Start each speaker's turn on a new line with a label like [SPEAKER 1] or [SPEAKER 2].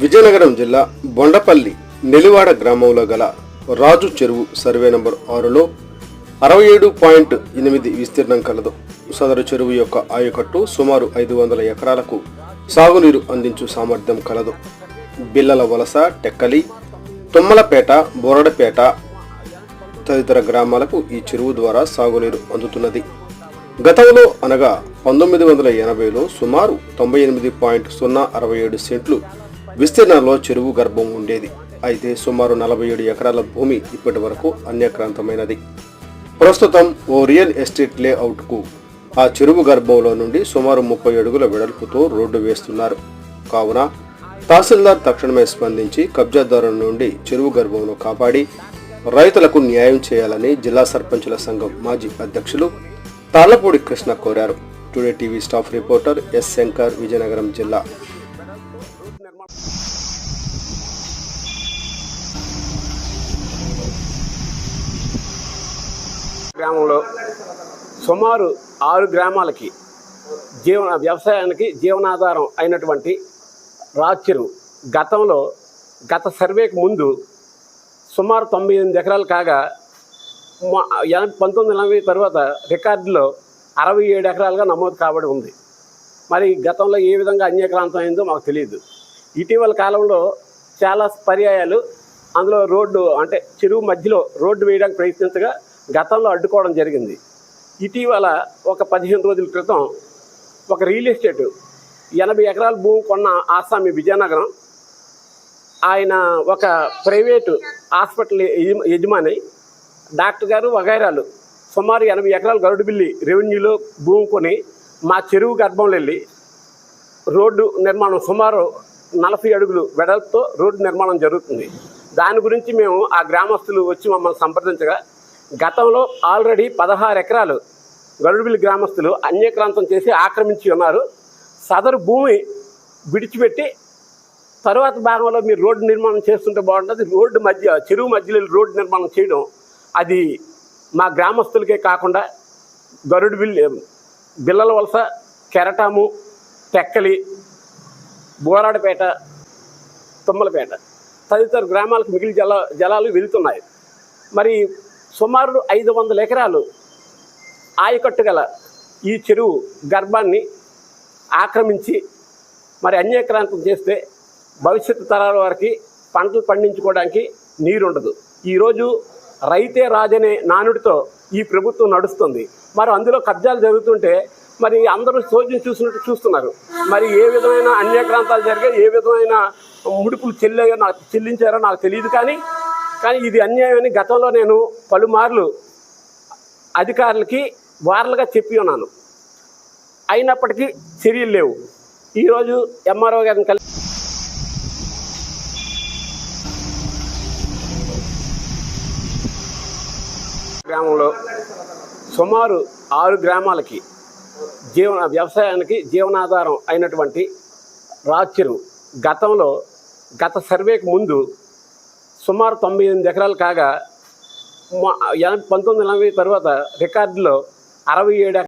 [SPEAKER 1] విజయనగరం జిల్లా బొండపల్లి నెలివాడ గ్రామంలో గల రాజు చెరువు సర్వే నంబర్ ఆరులో అరవై ఏడు పాయింట్ ఎనిమిది విస్తీర్ణం కలదు. సదరు చెరువు యొక్క ఆయకట్టు సుమారు ఐదు వందల ఎకరాలకు సాగునీరు అందించు సామర్థ్యం కలదు. బిల్లల వలస టెక్కలి తుమ్మలపేట బోరడపేట తదితర గ్రామాలకు ఈ చెరువు ద్వారా సాగునీరు అందుతున్నది. గతంలో అనగా పంతొమ్మిది వందల ఎనభైలో సుమారు తొంభై ఎనిమిది పాయింట్ సున్నా అరవై ఏడు సెంట్లు విస్తీర్ణంలో చెరువు గర్భం ఉండేది. అయితే సుమారు నలభై ఏడు ఎకరాల భూమి ఇప్పటి వరకు అన్యక్రాంతమైనది. ప్రస్తుతం ఓ రియల్ ఎస్టేట్ లేఅవుట్కు ఆ చెరువు గర్భంలో నుండి సుమారు ముప్పై అడుగుల వెడల్పుతో రోడ్డు వేస్తున్నారు. కావున తహసీల్దార్ తక్షణమే స్పందించి కబ్జాదారుల నుండి చెరువు గర్భంను కాపాడి రైతులకు న్యాయం చేయాలని జిల్లా సర్పంచుల సంఘం మాజీ అధ్యక్షులు తాళ్ళపూడి కృష్ణ కోరారు. Today TV staff reporter S Shankar Vizianagaram జిల్లా
[SPEAKER 2] గ్రామంలో సుమారు ఆరు గ్రామాలకి జీవన వ్యవసాయానికి జీవనాధారం అయినటువంటి రాచరు గతంలో గత సర్వేకి ముందు సుమారు తొంభై ఎనిమిది ఎకరాలు కాగా పంతొమ్మిది ఎనభై తర్వాత రికార్డులో అరవై ఏడు ఎకరాలుగా నమోదు కాబడి ఉంది. మరి గతంలో ఏ విధంగా అన్యక్రాంతం అయిందో మాకు తెలియదు. ఇటీవల కాలంలో చాలా పర్యాయాలు అందులో రోడ్డు అంటే చెరువు మధ్యలో రోడ్డు వేయడానికి ప్రయత్నించగా గతంలో అడ్డుకోవడం జరిగింది. ఇటీవల ఒక పదిహేను రోజుల క్రితం ఒక రియల్ ఎస్టేట్ ఎనభై ఎకరాల భూమి కొన్న ఆసామి విజయనగరం ఆయన ఒక ప్రైవేటు హాస్పిటల్ యజమాని డాక్టర్ గారు వగైరాలు సుమారు ఎనభై ఎకరాల గరుడు బిల్లి రెవెన్యూలో భూమి కొని మా చెరువు గర్భంలో వెళ్ళి రోడ్డు నిర్మాణం సుమారు నలభై అడుగులు వెడల్పుతో రోడ్డు నిర్మాణం జరుగుతుంది. దాని గురించి మేము ఆ గ్రామస్తులు వచ్చి మమ్మల్ని సంప్రదించగా గతంలో ఆల్రెడీ పదహారు ఎకరాలు గరుడుబిల్లి గ్రామస్తులు అన్యక్రాంతం చేసి ఆక్రమించి ఉన్నారు. సదరు భూమి విడిచిపెట్టి తర్వాత భాగంలో మీరు రోడ్డు నిర్మాణం చేస్తుంటే బాగుంటుంది. రోడ్డు మధ్య చెరువు మధ్యలో రోడ్డు నిర్మాణం చేయడం అది మా గ్రామస్తులకే కాకుండా గరుడు బిల్లి బిల్లల వలస కెరటాము తెక్కలి బోరాడపేట తుమ్మలపేట తదితర గ్రామాలకు మిగిలిన జల జలాలు వెళుతున్నాయి. మరి సుమారు ఐదు వందల ఎకరాలు ఆయకట్టు గల ఈ చెరువు గర్భాన్ని ఆక్రమించి మరి అన్యక్రాంతం చేస్తే భవిష్యత్తు తరాల వారికి పంటలు పండించుకోవడానికి నీరు ఉండదు ఈరోజు రైతే రాజనే నానుడితో ఈ ప్రభుత్వం నడుస్తుంది. మరి అందులో కబ్జాలు జరుగుతుంటే మరి అందరూ చోద్యం చూసినట్టు చూస్తున్నారు. మరి ఏ విధమైన అన్యక్రాంతాలు జరిగాయి ఏ విధమైన ముడుపులు చెల్లాయో నాకు చెల్లించారో నాకు తెలియదు కానీ కానీ ఇది అన్యాయమని గతంలో నేను పలుమార్లు అధికారులకి వార్లుగా చెప్పి ఉన్నాను. అయినప్పటికీ చర్యలు లేవు. ఈరోజు ఎంఆర్ఓ గారిని కలిసి గ్రామంలో సుమారు ఆరు గ్రామాలకి జీవన వ్యవసాయానికి జీవనాధారం అయినటువంటి రాచెరు గతంలో గత సర్వేకి ముందు సుమారు తొంభై ఎనిమిది ఎకరాలు కాగా పంతొమ్మిది ఎనభై తర్వాత రికార్డులో అరవై ఏడు